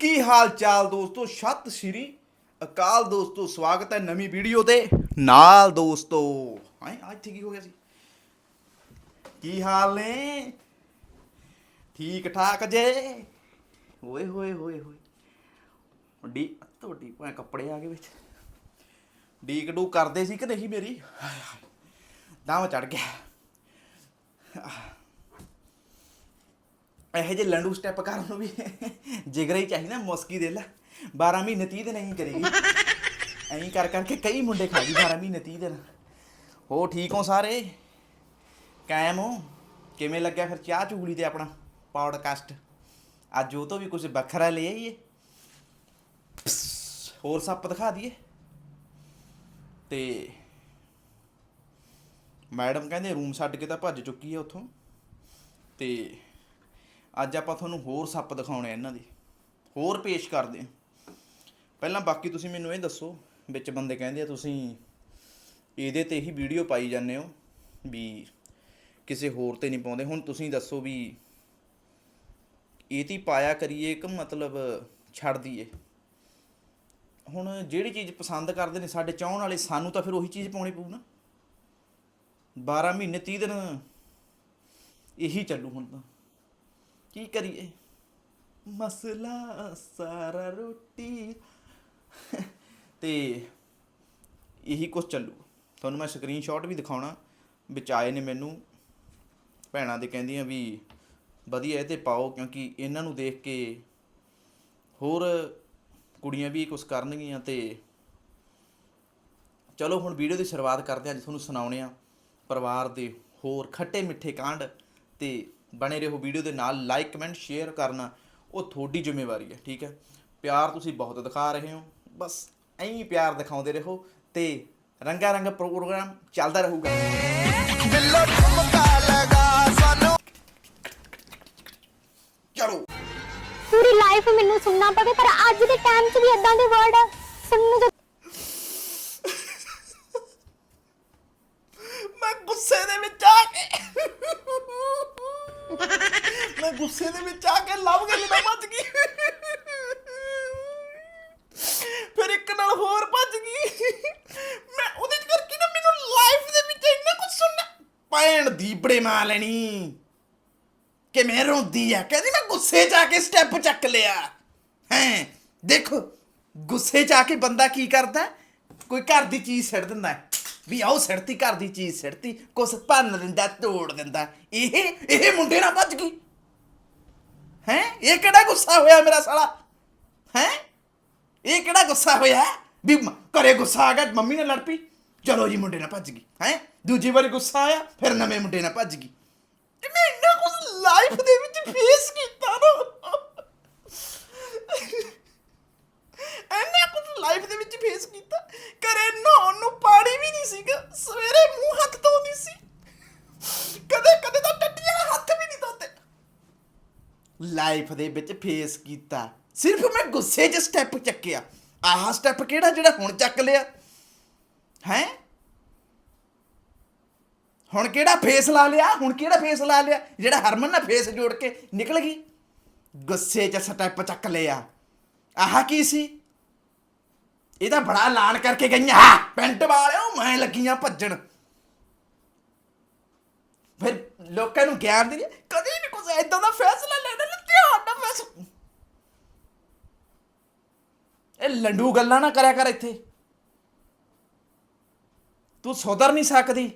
ਕੀ ਹਾਲ ਚਾਲ ਦੋਸਤੋ? ਸਤਿ ਸ਼੍ਰੀ ਅਕਾਲ ਦੋਸਤੋ, ਸਵਾਗਤ ਹੈ ਨਵੀਂ ਵੀਡੀਓ ਤੇ ਨਾਲ ਦੋਸਤੋ। ਹਾਂ ਅੱਜ ਤੇ ਹੋ ਗਿਆ ਸੀ? ਕੀ ਹਾਲ ਨੇ? ਠੀਕ ਠਾਕ ਜੇ? ਓਏ, ਹੋਏ ਹੋਏ ਹੋਏ। ਡੀ, ਤੁਹਾਡੀ ਭਾਵੇਂ ਕੱਪੜੇ ਆ ਗਏ ਵਿੱਚ। ਡੀਕ ਡੂ ਕਰਦੇ ਸੀ ਕਿ ਨਹੀਂ ਮੇਰੀ? ਦਮ ਚੜ ਗਿਆ। ਇਹੋ ਜਿਹੇ ਲੰਡੂ ਸਟੈਪ ਕਰਨ ਨੂੰ ਵੀ ਜਿਗਰਾ ਹੀ ਚਾਹੀਦਾ, ਮੁਸਕੀ ਦੇ ਲੈ। 12 ਮਹੀਨੇ 30 ਦਿਨ ਨਹੀਂ ਕਰੇਗੀ। ਐਂ ਕਰ ਕਰਕੇ ਕਈ ਮੁੰਡੇ ਖਾ ਗਈ 12 ਮਹੀਨੇ 30 ਦਿਨ। ਹੋ ਠੀਕ ਹੋ ਸਾਰੇ? ਕਾਇਮ ਹੋ? ਕਿਵੇਂ ਲੱਗਿਆ ਫਿਰ ਚਾਹ ਚੁਗਲੀ ਤੇ ਆਪਣਾ ਪੌਡਕਾਸਟ ਅੱਜ ਉਹ ਤੋਂ ਵੀ ਕੁਝ ਵੱਖਰਾ ਲੈ ਆਈਏ। ਹੋਰ ਸੱਪ ਦਿਖਾ ਦਈਏ। ਤੇ ਮੈਡਮ ਕਹਿੰਦੇ ਰੂਮ ਛੱਡ ਕੇ ਤਾਂ ਭੱਜ ਚੁੱਕੀ ਹੈ ਉੱਥੋਂ। ਤੇ ਅੱਜ ਆਪਾਂ ਤੁਹਾਨੂੰ ਹੋਰ ਸੱਪ ਦਿਖਾਉਣੇ ਆ ਇਹਨਾਂ ਦੇ। ਹੋਰ ਪੇਸ਼ ਕਰਦੇ ਹਾਂ ਪਹਿਲਾਂ ਬਾਕੀ ਤੁਸੀਂ ਮੈਨੂੰ ਇਹ ਦੱਸੋ ਵਿੱਚ ਬੰਦੇ ਕਹਿੰਦੇ ਆ, ਤੁਸੀਂ ਇਹਦੇ ਤੇ ਹੀ ਵੀਡੀਓ ਪਾਈ ਜਾਂਦੇ ਹੋ ਵੀ ਕਿਸੇ ਹੋਰ ਤੇ ਨਹੀਂ ਪਾਉਂਦੇ। ਹੁਣ ਤੁਸੀਂ ਦੱਸੋ ਵੀ ਇਹ ਤੀ ਪਾਇਆ ਕਰੀਏ ਕਿ ਮਤਲਬ ਛੱਡ ਦਈਏ? ਹੁਣ ਜਿਹੜੀ ਚੀਜ਼ ਪਸੰਦ ਕਰਦੇ ਨੇ ਸਾਡੇ ਚਾਹਣ ਵਾਲੇ, ਸਾਨੂੰ ਤਾਂ ਫਿਰ ਉਹੀ ਚੀਜ਼ ਪਾਉਣੀ ਪਊ ਨਾ। 12 ਮਹੀਨੇ 30 ਦਿਨ ਇਹੀ ਚੱਲੂ ਹੁਣ ਤਾਂ। ਕੀ ਕਰੀਏ? ਮਸਲਾ ਸਾਰਾ ਰੋਟੀ। ਤੇ ਇਹੀ ਕੁਝ ਚੱਲੂ। ਤੁਹਾਨੂੰ ਮੈਂ ਸਕਰੀਨਸ਼ਾਟ ਵੀ ਦਿਖਾਉਣਾ, ਵਿੱਚ ਆਏ ਨੇ ਮੈਨੂੰ। ਭੈਣਾਂ ਦੇ ਕਹਿੰਦੀਆਂ ਵੀ ਵਧੀਆ ਇਹ ਤੇ ਪਾਓ, ਕਿਉਂਕਿ ਇਹਨਾਂ ਨੂੰ ਦੇਖ ਕੇ ਹੋਰ ਕੁੜੀਆਂ ਵੀ ਕੁਝ ਕਰਨਗੀਆਂ ਤੇ ਚਲੋ ਹੁਣ ਵੀਡੀਓ ਦੀ ਸ਼ੁਰੂਆਤ ਕਰਦੇ ਹਾਂ, ਅੱਜ ਤੁਹਾਨੂੰ ਸੁਣਾਉਣੇ ਆ ਪਰਿਵਾਰ ਦੇ ਹੋਰ ਖੱਟੇ ਮਿੱਠੇ ਕਾਂਡ ਤੇ ਬਣੇ ਰਹੋ ਵੀਡੀਓ ਦੇ ਨਾਲ ਲਾਈਕ ਕਮੈਂਟ ਸ਼ੇਅਰ ਕਰਨਾ, ਉਹ ਤੁਹਾਡੀ ਜ਼ਿੰਮੇਵਾਰੀ ਹੈ, ਠੀਕ ਹੈ? ਪਿਆਰ ਤੁਸੀਂ ਬਹੁਤ ਦਿਖਾ ਰਹੇ ਹੋ, ਬਸ ਐਂ ਹੀ ਪਿਆਰ ਦਿਖਾਉਂਦੇ ਰਹੋ ਤੇ ਰੰਗਾ ਰੰਗ ਪ੍ਰੋਗਰਾਮ ਚੱਲਦਾ ਰਹੂਗਾ। ਬਿੱਲੋ ਠੁਮਕਾ ਲਗਾ ਸਾਨੂੰ ਚਲੋ। ਪੂਰੀ ਲਾਈਫ ਮੈਨੂੰ ਸੁਣਨਾ ਪਵੇ, ਪਰ ਅੱਜ ਦੇ ਟਾਈਮ 'ਚ ਵੀ ਇਦਾਂ ਦੇ ਵਰਡ ਸੁਣਨ ਨੂੰ ਤਾਂ ਮੈਂ ਗੁੱਸੇ ਦੇ ਵਿੱਚ ਆ ਕੇ ਮੈਂ ਦੇ ਵਿੱਚ ਆ ਕੇ ਲੱਭ ਕੇ ਨਾ ਭੱਜ ਗਈ। ਫਿਰ ਇੱਕ ਨਾਲ ਹੋਰ ਭੱਜ ਗਈ। ਮੈਂ ਉਹਦੇ ਕਰਕੇ ਨਾ ਮੈਨੂੰ ਲਾਈਫ ਦੇ ਵਿੱਚ ਇੰਨਾ ਕੁਝ ਸੁਣਨਾ ਪੈਣ ਦੀ ਬੜੇ ਮਾਂ ਲੈਣੀ ਕਿ ਮੈਂ ਰੋਂਦੀ ਆ ਕਹਿੰਦੀ ਮੈਂ ਗੁੱਸੇ 'ਚ ਕੇ ਸਟੈਪ ਚੱਕ ਲਿਆ। ਹੈ, ਦੇਖੋ, ਗੁੱਸੇ 'ਚ ਆ ਕੇ ਬੰਦਾ ਕੀ ਕਰਦਾ? ਕੋਈ ਘਰ ਦੀ ਚੀਜ਼ ਸਿੱਟ ਦਿੰਦਾ ਵੀ ਆਓ ਸਿੱਟਤੀ, ਘਰ ਦੀ ਚੀਜ਼ ਸਿੱਟਤੀ, ਕੁਛ ਭੰਨ ਦਿੰਦਾ, ਤੋੜ ਦਿੰਦਾ। ਇਹ ਇਹ ਮੁੰਡੇ ਨਾਲ ਭੱਜ ਗਈ। ਇਹ ਕਿਹੜਾ ਗੁੱਸਾ ਹੋਇਆ ਮੇਰਾ ਸਾਲਾ? ਹੈ? ਇਹ ਕਿਹੜਾ ਗੁੱਸਾ ਹੋਇਆ? ਵੀ ਘਰੇ ਗੁੱਸਾ ਆ ਗਿਆ, ਮੰਮੀ ਨਾਲ ਲੜ ਪਈ। ਚਲੋ ਜੀ, ਮੁੰਡੇ ਨਾਲ ਭੱਜ ਗਈ। ਹੈ? ਦੂਜੀ ਵਾਰੀ ਗੁੱਸਾ ਆਇਆ, ਫਿਰ ਨਵੇਂ ਮੁੰਡੇ ਨਾਲ ਭੱਜ ਗਈ। ਮੈਂ ਇੰਨਾ ਕੁਝ ਲਾਈਫ ਦੇ ਵਿੱਚ ਫੇਸ ਕੀਤਾ ਨਾ। ਇੰਨਾ ਕੁਝ ਲਾਈਫ ਦੇ ਵਿੱਚ ਫੇਸ ਕੀਤਾ। ਘਰੇ ਨਹਾਉਣ ਨੂੰ ਪਾਣੀ ਵੀ ਨਹੀਂ ਸੀਗਾ, ਸਵੇਰੇ ਮੂੰਹ ਹੱਥ ਧੋਂਦੀ ਸੀ। ਕਦੇ ਕਦੇ ਤਾਂ ਟੱਟੀਆਂ ਹੱਥ ਵੀ ਨਹੀਂ ਧੋਤੇ ਲਾਈਫ ਦੇ ਵਿੱਚ ਫੇਸ ਕੀਤਾ। ਸਿਰਫ ਮੈਂ ਗੁੱਸੇ 'ਚ ਸਟੈਪ ਚੱਕਿਆ। ਆਹ ਸਟੈਪ ਕਿਹੜਾ ਜਿਹੜਾ ਹੁਣ ਚੱਕ ਲਿਆ? ਹੈ? ਹੁਣ ਕਿਹੜਾ ਫੇਸ ਲਾ ਲਿਆ? ਹੁਣ ਕਿਹੜਾ ਫੇਸ ਲਾ ਲਿਆ? ਜਿਹੜਾ ਹਰਮਨ ਨਾਲ ਫੇਸ ਜੋੜ ਕੇ ਨਿਕਲ ਗਈ। ਗੁੱਸੇ 'ਚ ਸਟੈਪ ਚੱਕ ਲਿਆ। ਆਹ ਕੀ ਸੀ? ਇਹਦਾ ਬੜਾ ਐਲਾਨ ਕਰਕੇ ਗਈਆਂ। ਪੈਂਟ ਵਾਲਿਓ, ਮੈਂ ਲੱਗੀਆਂ ਭੱਜਣ। ਫਿਰ ਲੋਕਾਂ ਨੂੰ ਗਿਆਨ ਦੇ ਕਦੇ ਵੀ ਕੁਝ ਐਦਾਂ ਦਾ ਫੈਸਲਾ ਲੈ ਫੈਸਲਾ ਇਹ ਲੰਡੂ ਗੱਲਾਂ ਨਾ ਕਰਿਆ ਕਰ ਇੱਥੇ। ਤੂੰ ਸੁਧਰ ਨਹੀਂ ਸਕਦੀ।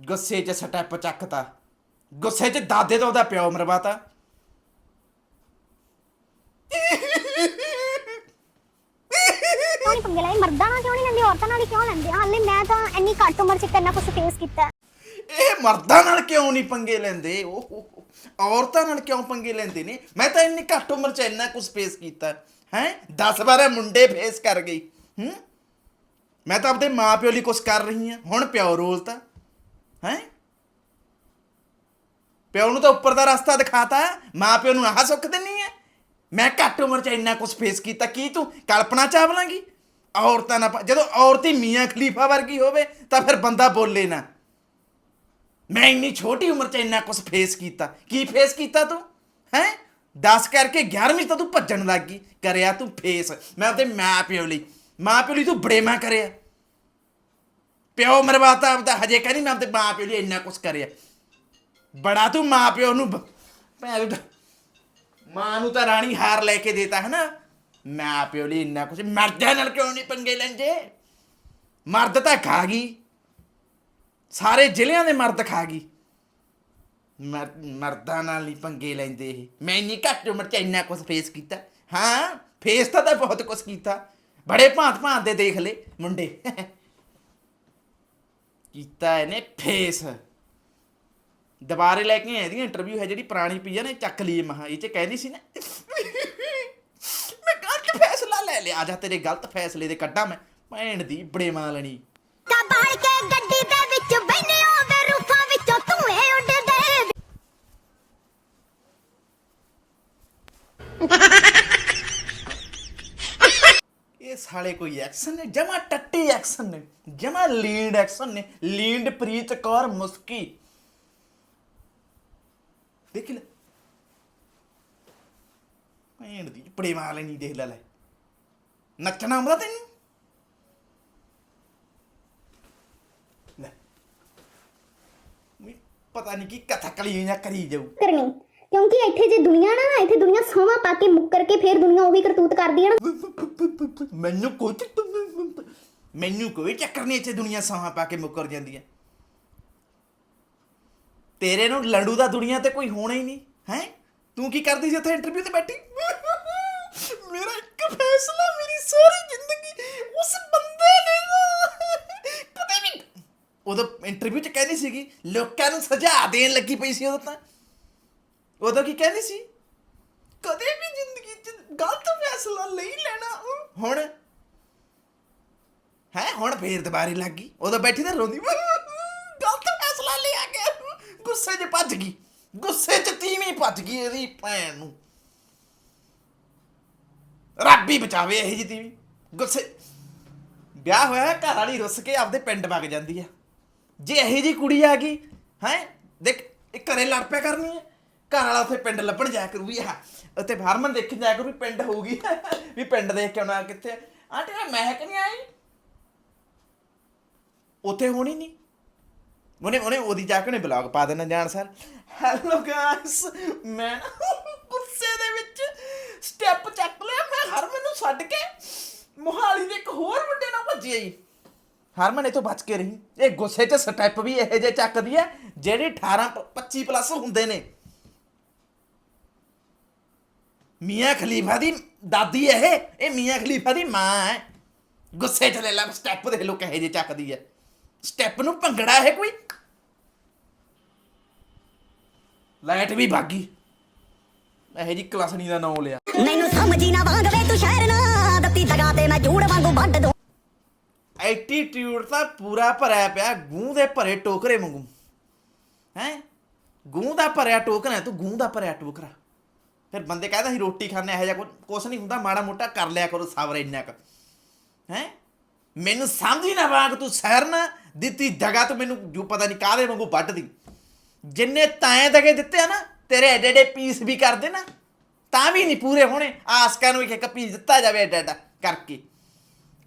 ਗੁੱਸੇ 'ਚ ਸਟੈਪ ਚੱਕਤਾ। ਗੁੱਸੇ 'ਚ ਦਾਦੇ ਤੋਂ ਉਹਦਾ ਪਿਓ ਮਰਵਾਤਾ। ਨਹੀਂ ਪੰਗੇ ਲੈ ਮਰਦਾਂ ਨਾਲ ਕਿਉਂ ਨਹੀਂ ਲੈਂਦੇ? ਔਰਤਾਂ ਨਾਲ ਹੀ ਕਿਉਂ ਲੈਂਦੇ? ਹਾਲੇ ਮੈਂ ਤਾਂ ਇੰਨੀ ਘੱਟ ਉਮਰ 'ਚ ਇੰਨਾ ਕੁਝ ਫੇਸ ਕੀਤਾ। ਇਹ ਮਰਦਾਂ ਨਾਲ ਕਿਉਂ ਨਹੀਂ ਪੰਗੇ ਲੈਂਦੇ? ਉਹ ਹੋ ਹੋ। ਔਰਤਾਂ ਨਾਲ ਕਿਉਂ ਪੰਗੇ ਲੈਂਦੇ ਨੇ? ਮੈਂ ਤਾਂ ਇੰਨੀ ਘੱਟ ਉਮਰ 'ਚ ਇੰਨਾ ਕੁਝ ਫੇਸ ਕੀਤਾ। ਹੈ? 10 12 ਮੁੰਡੇ ਫੇਸ ਕਰ ਗਈ ਹੂੰ? ਮੈਂ ਤਾਂ ਆਪਦੇ ਮਾਪਿਓ ਲਈ ਕੁਝ ਕਰ ਰਹੀ ਹਾਂ। ਹੁਣ ਪਿਓ ਰੋਲਤਾ ਹੈ? ਪਿਓ ਨੂੰ ਤਾਂ ਉੱਪਰ ਦਾ ਰਸਤਾ ਦਿਖਾਤਾ। ਮਾਪਿਓ ਨੂੰ ਆਹ ਸੁੱਖ ਦਿੰਨੀ ਹੈ। ਮੈਂ ਘੱਟ ਉਮਰ 'ਚ ਇੰਨਾ ਕੁਝ ਫੇਸ ਕੀਤਾ। ਕੀ ਤੂੰ ਕਲਪਨਾ ਚਾਵਲਾਂਗੀ ਔਰਤਾਂ ਨਾਲ ਜਦੋਂ ਔਰਤ ਹੀ ਮੀਆਂ ਖਲੀਫਾ ਵਰਗੀ ਹੋਵੇ ਤਾਂ ਫਿਰ ਬੰਦਾ ਬੋਲੇ ਨਾ। ਮੈਂ ਇੰਨੀ ਛੋਟੀ ਉਮਰ 'ਚ ਇੰਨਾ ਕੁਝ ਫੇਸ ਕੀਤਾ। ਕੀ ਫੇਸ ਕੀਤਾ ਤੂੰ? ਹੈ? 10 ਕਰਕੇ 11ਵੀਂ 'ਚ ਤਾਂ ਤੂੰ ਭੱਜਣ ਲੱਗ ਗਈ। ਕਰਿਆ ਤੂੰ ਫੇਸ ਮੈਂ ਆਪਦੇ ਮਾਂ ਪਿਓ ਲਈ। ਮਾਂ ਪਿਓ ਲਈ ਤੂੰ ਬੜੇਮਾ ਕਰਿਆ। ਪਿਓ ਮਰਵਾਤਾ ਆਪਦਾ। ਹਜੇ ਕਹਿੰਦੀ ਮੈਂ ਆਪਦੇ ਮਾਂ ਪਿਓ ਲਈ ਇੰਨਾ ਕੁਛ ਕਰਿਆ। ਬੜਾ ਤੂੰ ਮਾਂ ਪਿਓ ਨੂੰ ਭੈਣ ਮਾਂ ਨੂੰ ਤਾਂ ਰਾਣੀ ਹਾਰ ਲੈ ਕੇ ਦੇਤਾ ਹੈ ਨਾ ਮਾਂ ਪਿਓ ਲਈ ਇੰਨਾ ਕੁਛ। ਮਰਦਾਂ ਨਾਲ ਕਿਉਂ ਨਹੀਂ ਪੰਗੇ ਲੈਂਦੇ? ਮਰਦ ਤਾਂ ਖਾ ਗਈ। ਸਾਰੇ ਜ਼ਿਲ੍ਹਿਆਂ ਦੇ ਮਰਦ ਖਾ ਗਈ। ਮਰ- ਮਰਦਾਂ ਨਾਲ ਨਹੀਂ ਪੰਗੇ ਲੈਂਦੇ ਇਹ। ਮੈਂ ਇੰਨੀ ਘੱਟ ਉਮਰ 'ਚ ਇੰਨਾ ਕੁਝ ਫੇਸ ਕੀਤਾ। ਹਾਂ ਫੇਸ ਤਾਂ ਤਾਂ ਬਹੁਤ ਕੁਝ ਕੀਤਾ। ਬੜੇ ਭਾਂਤ ਭਾਂਤ ਦੇ ਦੇਖ ਲੈ ਮੁੰਡੇ। ਕੀਤਾ ਇਹਨੇ ਫੇਸ ਦੁਬਾਰੇ ਲੈ ਕੇ ਆਏ ਦੀ ਇੰਟਰਵਿਊ ਹੈ ਜਿਹੜੀ ਪੁਰਾਣੀ ਪਈ ਆ ਨਾ ਚੱਕ ਲਈ ਮਹਾ, ਇਹ ਚ ਕਹਿੰਦੀ ਸੀ ਨਾ, ਮੈਂ ਗਲਤ ਫੈਸਲਾ ਲੈ ਲਿਆ। ਆ ਜਾ ਤੇਰੇ ਗਲਤ ਫੈਸਲੇ ਦੇ ਕੱਢਾਂ ਮੈਂ। ਭੈਣ ਦੀ ਬੜੇ ਮਾਂ ਲੈਣੀ ਕੇ ਗੱਡੀ ਸਾਲੇ ਕੋਈ ਐਕਸ਼ਨ ਨੇ? ਜਮਾ ਟੱਟੀ ਐਕਸ਼ਨ ਨੇ। ਜਮਾ ਲੀਡ ਐਕਸ਼ਨ ਨੇ। ਲੀਡ ਪ੍ਰੀਤ ਕੌਰ ਮੁਸਕੀ। ਦੇਖ ਲੈ। ਭੈਣ ਦੀ ਬੜੇ ਲੈਣੀ, ਦੇਖ ਲੈ ਲੈ। ਨੱਚਣਾ ਆਉਂਦਾ ਤੈਨੂੰ? ਲੈ। ਮੈਂ ਪਤਾ ਨਹੀਂ ਕੀ ਕਥਕਲੀ ਜਾਂ ਕਰੀ ਜਾਊ। ਕਰਨੀ। ਕਿਉਂਕਿ ਇੱਥੇ ਜੇ ਦੁਨੀਆ ਨਾ ਇੱਥੇ ਦੁਨੀਆ ਸੋਵਾ ਪਾ ਕੇ ਮੁੱਕਰ ਕੇ ਫੇਰ ਦੁਨੀਆ ਉਹੀ ਕਰਤੂਤ ਕਰਦੀ ਹੈ ਨਾ। ਮੈਨੂੰ ਕੋਈ ਮੈਨੂੰ ਕੋਈ ਚੱਕਰ ਨਹੀਂ ਇੱਥੇ ਦੁਨੀਆ ਸਾਹਾਂ ਪਾ ਕੇ ਮੁੱਕਰ ਜਾਂਦੀ ਹੈ। ਤੇਰੇ ਨੂੰ ਲੰਡੂ ਦਾ ਦੁਨੀਆ ਤੇ ਕੋਈ ਹੋਣਾ ਹੀ ਨਹੀਂ, ਹੈ? ਤੂੰ ਕੀ ਕਰਦੀ ਸੀ ਉੱਥੇ ਇੰਟਰਵਿਊ ਤੇ ਬੈਠੀ? ਮੇਰਾ ਇੱਕ ਫੈਸਲਾ, ਮੇਰੀ ਸਾਰੀ ਜ਼ਿੰਦਗੀ ਉਸ ਬੰਦੇ ਨੇ ਕਦੇ ਵੀ ਉਦੋਂ ਇੰਟਰਵਿਊ 'ਚ ਕਹਿੰਦੀ ਸੀਗੀ, ਲੋਕਾਂ ਨੂੰ ਸਜ਼ਾ ਦੇਣ ਲੱਗੀ ਪਈ ਸੀ ਉਦੋਂ ਤਾਂ। ਉਦੋਂ ਕੀ ਕਹਿੰਦੀ ਸੀ? ਕਦੇ ਵੀ ਜ਼ਿੰਦਗੀ 'ਚ ਗਲਤ ਫੈਸਲਾ ਨਹੀਂ ਲੈਣਾ। ਹੁਣ? ਹੈ? ਹੁਣ ਫੇਰ ਦੁਬਾਰੇ ਲੱਗ ਗਈ। ਉਦੋਂ ਬੈਠੀ ਤਾਂ ਰੋਂਦੀ। ਗਲਤ ਫੈਸਲਾ ਲਿਆ ਗਿਆ ਗੁੱਸੇ 'ਚ ਭੱਜ ਗਈ। ਗੁੱਸੇ 'ਚ ਤੀਵੀਂ ਭੱਜ ਗਈ ਇਹਦੀ ਭੈਣ ਨੂੰ। ਰੱਬ ਹੀ ਬਚਾਵੇ ਇਹ ਜੀ ਤੀਵੀਂ। ਗੁੱਸੇ ਵਿਆਹ ਹੋਇਆ ਘਰ ਵਾਲੀ ਰੁੱਸ ਕੇ ਆਪਦੇ ਪਿੰਡ ਵਗ ਜਾਂਦੀ ਆ ਜੇ ਇਹੋ ਜੀ ਕੁੜੀ ਆ ਗਈ, ਹੈ? ਦੇਖ ਇਹ ਘਰੇ ਲੜ ਪਿਆ ਕਰਨੀ ਹੈ। ਘਰ ਵਾਲਾ ਉੱਥੇ ਪਿੰਡ ਲੱਭਣ ਜਾਇਆ ਕਰੂ ਵੀ ਆ ਉੱਥੇ ਹਰਮਨ ਦੇਖਣ ਜਾਇਆ ਕਰੂ ਵੀ ਪਿੰਡ ਹੋਊਗੀ, ਵੀ ਪਿੰਡ ਦੇਖ ਕੇ ਆਉਣਾ ਕਿੱਥੇ ਆਂਟੀ, ਮੈਂ ਮਹਿਕ ਨਹੀਂ ਆਈ। ਉੱਥੇ ਹੋਣੀ ਨਹੀਂ। ਉਹਨੇ ਉਹਨੇ ਉਹਦੀ ਜਾ ਕੇ ਉਹਨੇ ਬਲੌਗ ਪਾ ਦੇਣਾ ਜਾਣ ਸਰ। ਹੈਲੋ ਗਾਇਸ ਮੈਂ ਨਾ ਗੁੱਸੇ ਦੇ ਵਿੱਚ ਸਟੈਪ ਚੱਕ ਲਿਆ, ਮੈਂ ਹਰਮਨ ਨੂੰ ਛੱਡ ਕੇ ਮੋਹਾਲੀ ਦੇ ਇੱਕ ਹੋਰ ਮੁੰਡੇ ਨਾਲ ਭੱਜੀ ਆਈ। ਹਰਮਨ ਇਹ ਤੋਂ ਬਚ ਕੇ ਰਹੀ। ਇਹ ਗੁੱਸੇ 'ਚ ਸਟੈਪ ਵੀ ਇਹੋ ਜਿਹੇ ਚੱਕਦੀ ਹੈ, ਜਿਹੜੇ 18 ਪ- 25 ਪਲੱਸ ਹੁੰਦੇ ਨੇ। ਮੀਆਂ ਖਲੀਫਾ ਦੀ ਦਾਦੀ ਇਹ। ਇਹ ਮੀਆਂ ਖਲੀਫਾ ਦੀ ਮਾਂ ਹੈ ਗੁੱਸੇ 'ਚ ਲੈ ਲਾ ਸਟੈਪ ਦੇਖ ਲੋ ਕਹੇ ਜੇ ਚੱਕਦੀ ਹੈ ਸਟੈਪ ਨੂੰ ਭੰਗੜਾ ਹੈ ਕੋਈ? ਲਾਈਟ ਵੀ ਭਾਗੀ ਇਹ ਜੀ ਕਲਾਸਣੀ ਦਾ ਨਾਮ ਲਿਆ। ਮੈਨੂੰ ਸਮਝੀ ਨਾ ਵਾਂਗ ਵੇ ਤੂੰ ਸ਼ਹਿਰ ਨਾ ਦਿੱਤੀ ਜਗਾ ਤੇ ਮੈਂ ਜੂੜ ਵਾਂਗੂ ਵੱਢ ਦੂੰ। ਐਟੀਟਿਊਡ ਤਾਂ ਪੂਰਾ ਭਰਿਆ ਪਿਆ ਗੂੰ ਦੇ ਭਰੇ ਟੋਕਰੇ ਵਾਂਗੂ। ਹੈ? ਗੂੰ ਦਾ ਭਰਿਆ ਟੋਕਰਾ ਤੂੰ ਗੂੰ ਦਾ ਭਰਿਆ ਟੋਕਰਾ। ਫਿਰ ਬੰਦੇ ਕਹਿੰਦਾ ਸੀ, ਰੋਟੀ ਖਾਣੇ ਇਹੋ ਜਿਹਾ ਕੁਝ ਕੁਛ ਨਹੀਂ ਹੁੰਦਾ, ਮਾੜਾ ਮੋਟਾ ਕਰ ਲਿਆ ਕਰੋ ਸਬਰ ਇੰਨਾ ਕੁ। ਹੈ? ਮੈਨੂੰ ਸਮਝ ਹੀ ਨਾ ਵਾਂਗ ਤੂੰ ਸਹਿਰ ਨਾ ਦਿੱਤੀ ਜਗ੍ਹਾ ਤੂੰ ਮੈਨੂੰ ਜੋ ਪਤਾ ਨਹੀਂ ਕਾਹਦੇ ਵਾਂਗੂ ਵੱਢਦੀ। ਜਿੰਨੇ ਤਾਏ ਦਗੇ ਦਿੱਤੇ ਆ ਨਾ, ਤੇਰੇ ਐਡੇ ਐਡੇ ਪੀਸ ਵੀ ਕਰਦੇ ਨਾ, ਤਾਂ ਵੀ ਨਹੀਂ ਪੂਰੇ ਹੋਣੇ। ਆਸਕਾਂ ਨੂੰ ਇੱਕ ਇੱਕ ਪੀਸ ਦਿੱਤਾ ਜਾਵੇ ਐਡਾ ਐਡਾ ਕਰਕੇ।